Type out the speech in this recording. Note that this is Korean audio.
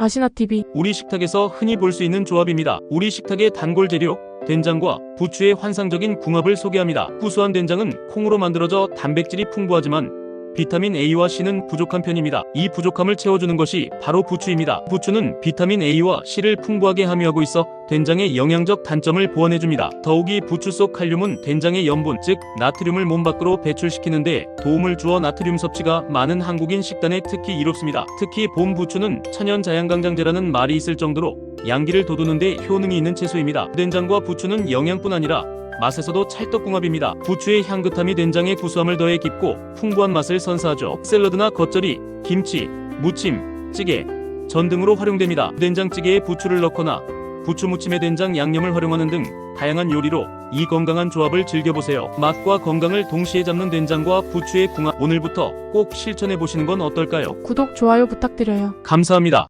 아시나TV 우리 식탁에서 흔히 볼 수 있는 조합입니다. 우리 식탁의 단골 재료 된장과 부추의 환상적인 궁합을 소개합니다. 구수한 된장은 콩으로 만들어져 단백질이 풍부하지만 비타민 A와 C는 부족한 편입니다. 이 부족함을 채워주는 것이 바로 부추입니다. 부추는 비타민 A와 C를 풍부하게 함유하고 있어 된장의 영양적 단점을 보완해줍니다. 더욱이 부추 속 칼륨은 된장의 염분, 즉 나트륨을 몸 밖으로 배출시키는데 도움을 주어 나트륨 섭취가 많은 한국인 식단에 특히 이롭습니다. 특히 봄 부추는 천연 자양강장제라는 말이 있을 정도로 양기를 돋우는데 효능이 있는 채소입니다. 된장과 부추는 영양뿐 아니라 맛에서도 찰떡궁합입니다. 부추의 향긋함이 된장의 구수함을 더해 깊고 풍부한 맛을 선사하죠. 샐러드나 겉절이, 김치, 무침, 찌개, 전 등으로 활용됩니다. 된장찌개에 부추를 넣거나 부추 무침에 된장 양념을 활용하는 등 다양한 요리로 이 건강한 조합을 즐겨보세요. 맛과 건강을 동시에 잡는 된장과 부추의 궁합 오늘부터 꼭 실천해 보시는 건 어떨까요? 구독 좋아요 부탁드려요. 감사합니다.